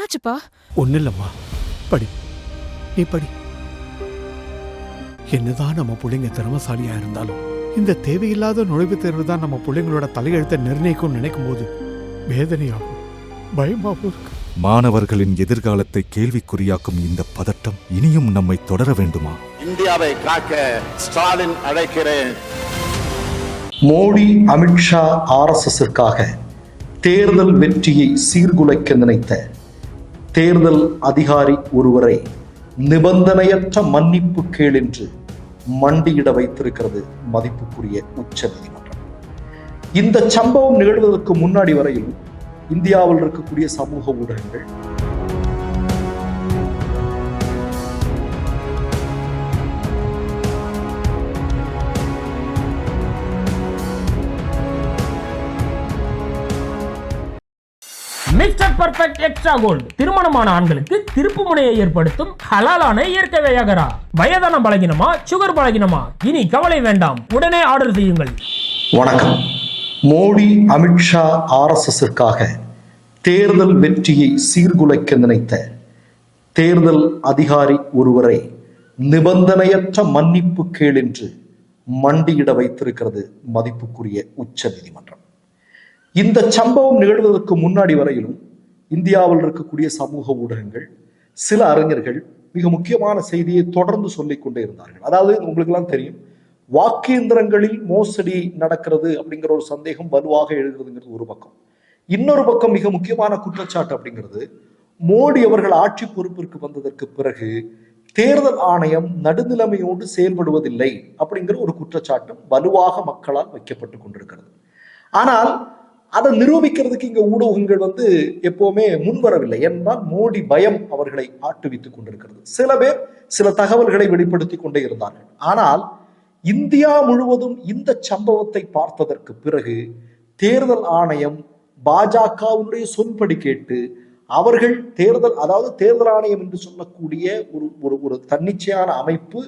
என்னாச்சுப்பா? ஒன்றும் இல்லைம்மா படி. நீ படி. என்னதான் நம்ம பிள்ளைங்க திறமசாலியா இருந்தாலும் இந்த தேவையில்லாத நுழைவுத் தேர்வு தான் நம்ம பிள்ளைங்களோட தலையெழுத்தை நிர்ணயிக்கும் நினைக்கும் போது வேதனையாகும் பயமாகவும் இருக்கு. மாணவர்களின் எதிர்காலத்தை கேள்விக்குறியாக்கும் இந்த பதட்டம் இனியும் நம்மை தொடர வேண்டுமா? இந்தியாவை காக்க ஸ்டாலின் அழைக்கிறேன். மோடி அமித்ஷா ஆர்எஸ்எஸ்ஸிற்காக தேர்தல் வெற்றியை சீர்குலைக்க நினைத்த தேர்தல் அதிகாரி ஒருவரை நிபந்தனையற்ற மன்னிப்பு கேள் என்று மண்டியிட வைத்திருக்கிறது மதிப்புக்குரிய உச்ச நீதிமன்றம். இந்த சம்பவம் நிகழ்வதற்கு முன்னாடி வரையில் இந்தியாவில் இருக்கக்கூடிய சமூக ஊடகங்கள் பர்ஃபெக்ட் எக்ஸ்ட்ரா கோல்டு திருமணமான ஆண்களுக்கு திருப்பு முனையை ஏற்படுத்தும் ஹலாலான இயற்கை வியாகரா வயதான பலகினமா சுகர் பலகினமா? இனி கவலை வேண்டாம். உடனே ஆர்டர் செய்யுங்கள். வணக்கம். மோடி அமித்ஷா ஆர்எஸ்எஸ்ஸிற்காக தேர்தல் வெற்றியை சீர்குலைக்க நினைத்த தேர்தல் அதிகாரி ஒருவரை நிபந்தனையற்ற மன்னிப்பு கேள் மண்டியிட வைத்திருக்கிறது மதிப்புக்குரிய உச்ச நீதிமன்றம். இந்த சம்பவம் நிகழ்வதற்கு முன்னாடி வரையிலும் இந்தியாவில் இருக்கக்கூடிய சமூக ஊடகங்கள் சில அறிஞர்கள் மிக முக்கியமான செய்தியை தொடர்ந்து சொல்லிக் கொண்டே இருந்தார்கள். அதாவது உங்களுக்கெல்லாம் தெரியும் வாக்கேந்திரங்களில் மோசடி நடக்கிறது அப்படிங்கிற ஒரு சந்தேகம் வலுவாக எழுகிறதுங்கிறது ஒரு பக்கம். இன்னொரு பக்கம் மிக முக்கியமான குற்றச்சாட்டு அப்படிங்கிறது மோடி அவர்கள் ஆட்சி பொறுப்பிற்கு வந்ததற்கு பிறகு தேர்தல் ஆணையம் நடுநிலைமையோடு செயல்படுவதில்லை அப்படிங்கிற ஒரு குற்றச்சாட்டும் வலுவாக மக்களால் வைக்கப்பட்டு கொண்டிருக்கிறது. ஆனால் அதை நிரூபிக்கிறதுக்கு இங்க ஊடகங்கள் வந்து எப்பவுமே முன்வரவில்லை. என்றால் மோடி பயம் அவர்களை ஆட்டுவித்துக் கொண்டிருக்கிறது. சில பேர் சில தகவல்களை வெளிப்படுத்தி கொண்டே இருந்தார்கள். ஆனால் இந்தியா முழுவதும் இந்த சம்பவத்தை பார்த்ததற்கு பிறகு தேர்தல் ஆணையம் பாஜகவுடைய சொன்படி கேட்டு அவர்கள் தேர்தல் அதாவது தேர்தல் ஆணையம் என்று சொல்லக்கூடிய ஒரு ஒரு ஒரு தன்னிச்சையான அமைப்பு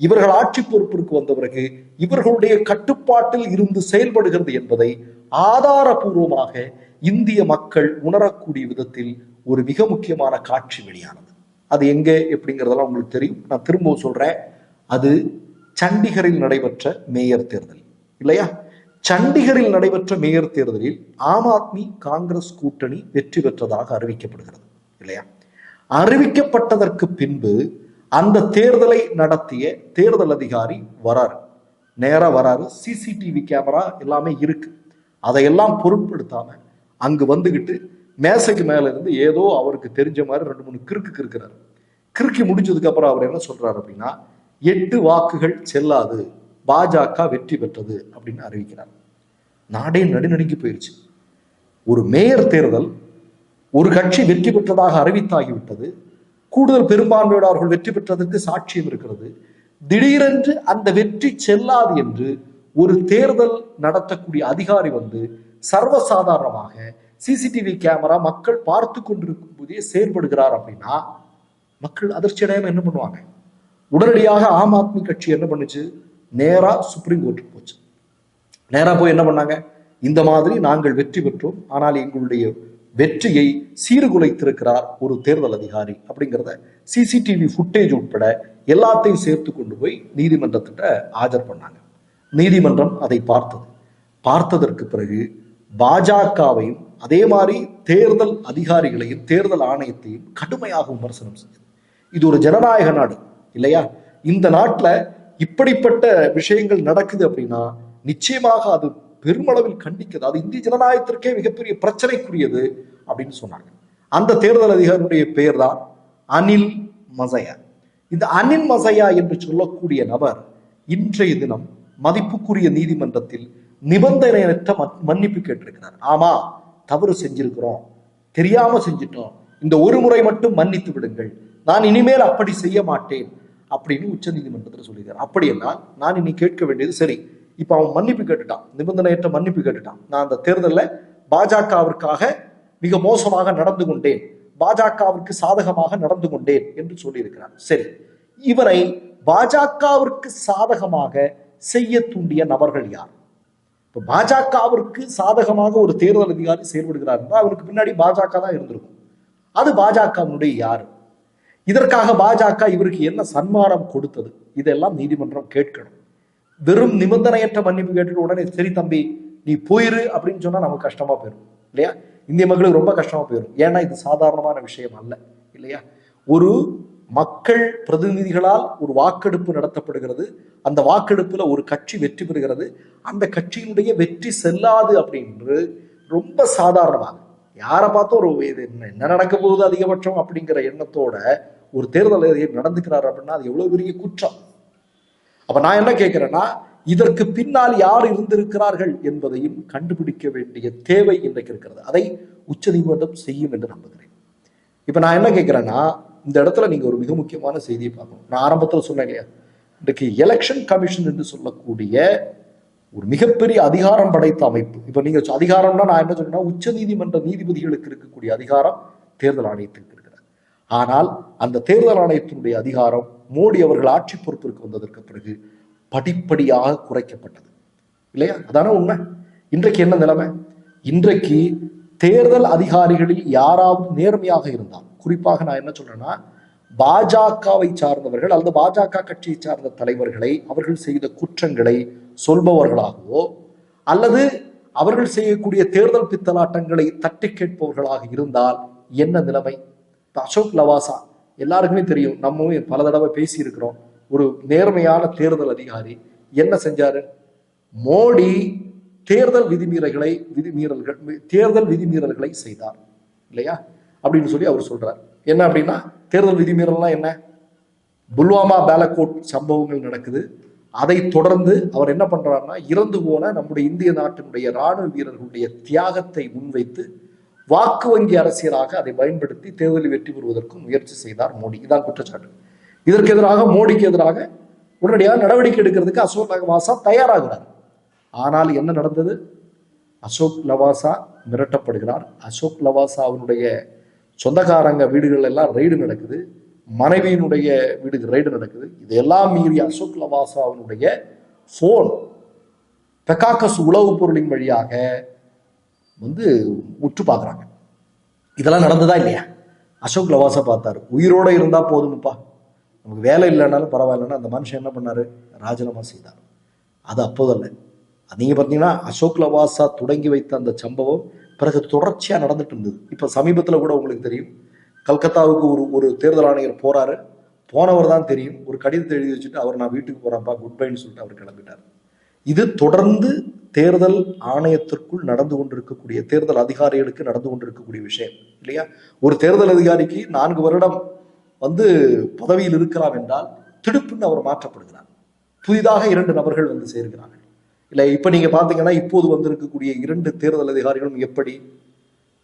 இவர்கள் ஆட்சி பொறுப்பிற்கு வந்த பிறகு இவர்களுடைய கட்டுப்பாட்டில் இருந்து செயல்படுகிறது என்பதை ஆதாரபூர்வமாக இந்திய மக்கள் உணரக்கூடிய விதத்தில் ஒரு மிக முக்கியமான காட்சி வெளியானது. அது எங்க எப்படிங்கிறதெல்லாம் உங்களுக்கு தெரியும். நான் திரும்பவும் சொல்றேன். அது சண்டிகரில் நடைபெற்ற மேயர் தேர்தல். இல்லையா? சண்டிகரில் நடைபெற்ற மேயர் தேர்தலில் ஆம் ஆத்மி காங்கிரஸ் கூட்டணி வெற்றி பெற்றதாக அறிவிக்கப்படுகிறது. இல்லையா? அறிவிக்கப்பட்டதற்கு பின்பு அந்த தேர்தலை நடத்திய தேர்தல் அதிகாரி வராரு. நேரா வராரு. சிசிடிவி கேமரா எல்லாமே இருக்கு. அதையெல்லாம் பொருட்படுத்தாம அங்கு வந்துகிட்டு மேசைக்கு மேல இருந்து ஏதோ அவருக்கு தெரிஞ்ச மாதிரி ரெண்டு மூணு கிறுக்கு கிறுக்கிறாரு. கிறுக்கி முடிச்சதுக்கு அப்புறம் அவர் என்ன சொல்றாரு அப்படின்னா எட்டு வாக்குகள் செல்லாது. பாஜக வெற்றி பெற்றது அப்படின்னு அறிவிக்கிறார். நாடே நடுநடுங்கி போயிருச்சு. ஒரு மேயர் தேர்தல் ஒரு கட்சி வெற்றி பெற்றதாக அறிவித்தாகிவிட்டது. கூடுதல் பெரும்பான்மையோடு அவர்கள் வெற்றி பெற்றதற்கு சாட்சியம் இருக்கிறது. திடீரென்று அந்த வெற்றி செல்லாது என்று ஒரு தேர்தல் நடத்தக்கூடிய அதிகாரி வந்து சர்வசாதாரணமாக சிசிடிவி கேமரா மக்கள் பார்த்து கொண்டிருக்கும் போதே செயல்படுகிறார் அப்படின்னா மக்கள் அதிர்ச்சி அடையாம என்ன பண்ணுவாங்க? உடனடியாக ஆம் ஆத்மி கட்சி என்ன பண்ணுச்சு? நேரா சுப்ரீம் கோர்ட்டுக்கு போச்சு. நேரா போய் என்ன பண்ணாங்க? இந்த மாதிரி நாங்கள் வெற்றி பெற்றோம். ஆனால் எங்களுடைய வெற்றியை சீர்குலைத்திருக்கிறார் ஒரு தேர்தல் அதிகாரி அப்படிங்கிறத சிசிடிவி ஃபுட்டேஜ் உட்பட எல்லாத்தையும் சேர்த்து கொண்டு போய் நீதிமன்றத்திட்ட ஆஜர் பண்ணாங்க. நீதிமன்றம் அதை பார்த்தது. பார்த்ததற்கு பிறகு பாஜகவையும் அதே மாதிரி தேர்தல் அதிகாரிகளையும் தேர்தல் ஆணையத்தையும் கடுமையாக விமர்சனம் செஞ்சது இது ஒரு ஜனநாயக நாடு இல்லையா? இந்த நாட்டில் இப்படிப்பட்ட விஷயங்கள் நடக்குது அப்படின்னா நிச்சயமாக அது பெருமளவில் கண்டிக்கிறது அது இந்திய ஜனநாயகத்திற்கே மிகப்பெரிய பிரச்சனைக்குரியது அப்படின்னு சொன்னாங்க. அந்த தேர்தல் அதிகாரியுடைய பெயர் தான் அனில் மசையா. இந்த அனில் மசையா என்று சொல்லக்கூடிய நபர் இன்றைய தினம் மதிப்புக்குரிய நீதிமன்றத்தில் நிபந்தனையற்ற மன்னிப்பு கேட்டிருக்கிறார். ஆமா தவறு செஞ்சிருக்கிறோம். தெரியாம செஞ்சிட்டோம். இந்த ஒரு முறை மட்டும் மன்னித்து விடுங்கள். நான் இனிமேல் அப்படி செய்ய மாட்டேன் அப்படின்னு உச்ச நீதிமன்றத்தில் சொல்லியிருக்கார். அப்படின்னா நான் இனி கேட்க வேண்டியது சரி. இப்ப அவன் மன்னிப்பு கேட்டுட்டான். நிபந்தனையற்ற மன்னிப்பு கேட்டுட்டான். நான் அந்த தேர்தலில் பாஜகவிற்காக மிக மோசமாக நடந்து கொண்டேன். பாஜகவிற்கு சாதகமாக நடந்து கொண்டேன் என்று சொல்லியிருக்கிறார். சரி இவரை பாஜகவிற்கு சாதகமாக செய்ய தூண்டிய நபர்கள் யார்? இப்ப பாஜகவிற்கு சாதகமாக ஒரு தேர்தல் அதிகாரி செயல்படுகிறார் என்றால் அவருக்கு பின்னாடி பாஜக தான் இருந்திருக்கும். அது பாஜகவினுடைய யார்? இதற்காக பாஜக இவருக்கு என்ன சன்மானம் கொடுத்தது? இதெல்லாம் நீதிமன்றம் கேட்கணும். வெறும் நிபந்தனையற்ற மன்னிப்பு கேட்டுட்டு உடனே சரி தம்பி நீ போயிரு அப்படின்னு சொன்னா நமக்கு கஷ்டமா போயிடும் இல்லையா? இந்திய மக்களுக்கு ரொம்ப கஷ்டமா போயிடும் ஏன்னா இது சாதாரணமான விஷயம் அல்ல. இல்லையா? ஒரு மக்கள் பிரதிநிதிகளால் ஒரு வாக்கெடுப்பு நடத்தப்படுகிறது. அந்த வாக்கெடுப்பில் ஒரு கட்சி வெற்றி பெறுகிறது. அந்த கட்சியினுடைய வெற்றி செல்லாது அப்படின்னு ரொம்ப சாதாரணமாக. யாரை பார்த்தும் ஒரு இது என்ன என்ன நடக்க போகுது அதிகபட்சம் அப்படிங்கிற எண்ணத்தோட ஒரு தேர்தல் நடந்துக்கிறார் அப்படின்னா அது எவ்வளவு பெரிய குற்றம். அப்ப நான் என்ன கேட்கிறேன்னா இதற்கு பின்னால் யார் இருந்திருக்கிறார்கள் என்பதையும் கண்டுபிடிக்க வேண்டிய தேவை இன்றைக்கு இருக்கிறது. அதை உச்சநீதிமன்றம் செய்யும் என்று நம்புகிறேன். இப்ப நான் என்ன கேட்கிறேன்னா இந்த இடத்துல நீங்க ஒரு மிக முக்கியமான செய்தியை பார்க்கணும். நான் ஆரம்பத்தில் சொன்னேன் இல்லையா? இன்றைக்கு எலெக்ஷன் கமிஷன் என்று சொல்லக்கூடிய ஒரு மிகப்பெரிய அதிகாரம் படைத்த அமைப்பு. இப்ப நீங்க அதிகாரம்னா நான் என்ன சொன்னா உச்ச நீதிமன்ற நீதிபதிகளுக்கு இருக்கக்கூடிய அதிகாரம் தேர்தல் ஆணையத்திற்கு இருக்கிறார் ஆனால் அந்த தேர்தல் ஆணையத்தினுடைய அதிகாரம் மோடி அவர்கள் ஆட்சி பொறுப்பிற்கு வந்ததற்கு பிறகு படிப்படியாக குறைக்கப்பட்டது. இல்லையா? அதான உண்மை. இன்றைக்கு என்ன நிலைமை? இன்றைக்கு தேர்தல் அதிகாரிகளில் யாராவது நேர்மையாக இருந்தால் குறிப்பாக நான் என்ன சொல்றேன்னா பாஜகவை சார்ந்தவர்கள் அல்லது பாஜக கட்சியை சார்ந்த தலைவர்களை அவர்கள் செய்த குற்றங்களை சொல்பவர்களாகவோ அல்லது அவர்கள் செய்யக்கூடிய தேர்தல் பித்தலாட்டங்களை தட்டி கேட்பவர்களாக இருந்தால் என்ன நிலைமை? அசோக் லவாசா எல்லாருக்குமே தெரியும் நம்ம பல தடவை பேசியிருக்கிறோம் ஒரு நேர்மையான தேர்தல் அதிகாரி என்ன செஞ்சாரு? மோடி தேர்தல் விதிமீறல்களை விதிமீறல்கள் தேர்தல் விதிமீறல்களை செய்தார் இல்லையா? அப்படின்னு சொல்லி அவர் சொல்றார். என்ன அப்படின்னா தேர்தல் விதிமீறல்லாம் என்ன? புல்வாமா பேலக்கோட் சம்பவங்கள் நடக்குது. அதை தொடர்ந்து அவர் என்ன பண்றாருன்னா இறந்து போன நம்முடைய இந்திய நாட்டினுடைய ராணுவ வீரர்களுடைய தியாகத்தை முன்வைத்து வாக்கு வங்கி அரசியலாக அதை பயன்படுத்தி தேர்தலில் வெற்றி பெறுவதற்கு முயற்சி செய்தார் மோடி. இதான் குற்றச்சாட்டு. இதற்கு எதிராக மோடிக்கு எதிராக உடனடியாக நடவடிக்கை எடுக்கிறதுக்கு அசோக் லவாசா தயாராகிறார். ஆனால் என்ன நடந்தது? அசோக் லவாசா மிரட்டப்படுகிறார். அசோக் லவாசா அவனுடைய சொந்தக்காரங்க வீடுகள் எல்லாம் ரெய்டு நடக்குது. மனைவியினுடைய வீடுக்கு ரெய்டு நடக்குது. இதெல்லாம் மீறி அசோக் லவாசா அவனுடைய ஃபோன் பெக்காக்கஸ் உளவுப் பொருளின் வழியாக வந்து உற்று பார்க்குறாங்க. இதெல்லாம் நடந்ததா இல்லையா? அசோக் லவாசா பார்த்தாரு. உயிரோட இருந்தா போதும்ப்பா. நமக்கு வேலை இல்லைனாலும் பரவாயில்லைன்னா அந்த மனுஷன் என்ன பண்ணாரு? ராஜினாமா செய்தார். அது அப்போதல்ல. அது நீங்க பார்த்தீங்கன்னா அசோக் லவாசா தொடங்கி வைத்த அந்த சம்பவம் பிறகு தொடர்ச்சியாக நடந்துட்டு இருந்தது. இப்போ சமீபத்தில் கூட உங்களுக்கு தெரியும். கல்கத்தாவுக்கு ஒரு ஒரு தேர்தல் ஆணையர் போறாரு. போனவர் தான் தெரியும். ஒரு கடிதத்தை எழுதி வச்சுட்டு அவர் நான் வீட்டுக்கு போறேன்ப்பா குட் பைன்னு சொல்லிட்டு அவர் கிளம்பிட்டார். இது தொடர்ந்து தேர்தல் ஆணையத்திற்குள் நடந்து கொண்டிருக்கக்கூடிய தேர்தல் அதிகாரிகளுக்கு நடந்து கொண்டிருக்கக்கூடிய விஷயம் இல்லையா? ஒரு தேர்தல் அதிகாரிக்கு நான்கு வருடம் வந்து பதவியில் இருக்கிறார் என்றால் திடுப்புன்னு அவர் மாற்றப்படுகிறார். புதிதாக இரண்டு நபர்கள் வந்து சேர்கிறார்கள். இல்லை இப்போ நீங்கள் பார்த்தீங்கன்னா இப்போது வந்திருக்கக்கூடிய இரண்டு தேர்தல் அதிகாரிகளும் எப்படி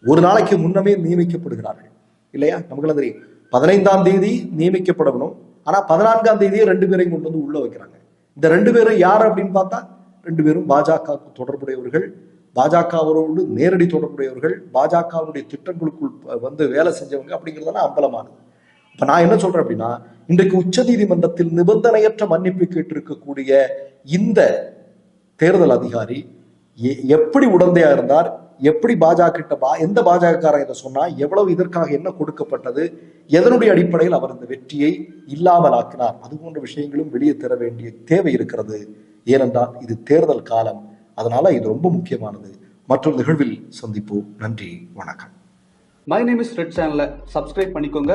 ஒரு நாளைக்கு முன்னமே நியமிக்கப்படுகிறார்கள். இல்லையா? நமக்குலாம் தெரியும். பதினைந்தாம் தேதி நியமிக்கப்படணும். ஆனால் பதினான்காம் தேதியே ரெண்டு பேரையும் கொண்டு வந்து உள்ளே வைக்கிறாங்க. இந்த ரெண்டு பேரும் யார் அப்படின்னு பார்த்தா ரெண்டு பேரும் பாஜகவுக்கு தொடர்புடையவர்கள் பாஜகவோடு நேரடி தொடர்புடையவர்கள் பாஜகவுடைய திட்டங்களுக்குள் வந்து வேலை செஞ்சவங்க அப்படிங்கிறதெல்லாம் அம்பலமானது. இப்போ நான் என்ன சொல்றேன் அப்படின்னா இன்றைக்கு உச்சநீதிமன்றத்தில் நிபந்தனையற்ற மன்னிப்பு கேட்டிருக்கக்கூடிய இந்த தேர்தல் அதிகாரி எ- எப்படி உடந்தையா இருந்தார் எப்படி பாஜக கிட்ட பா எந்த பாஜகக்காரன் இதை சொன்னா எவ்வளவு இதற்காக என்ன கொடுக்கப்பட்டது எதனுடைய அடிப்படையில் அவர் இந்த வெற்றியை இல்லாமல் ஆக்கினார் அது போன்ற விஷயங்களும் வெளியே தர வேண்டிய தேவை இருக்கிறது. ஏனென்றால் இது தேர்தல் காலம் அதனால இது ரொம்ப முக்கியமானது. மற்றொரு நிகழ்வில் சந்திப்போம். நன்றி வணக்கம். மை நேம் இஸ் ரெட் சேனலை சப்ஸ்கிரைப் பண்ணிக்கோங்க.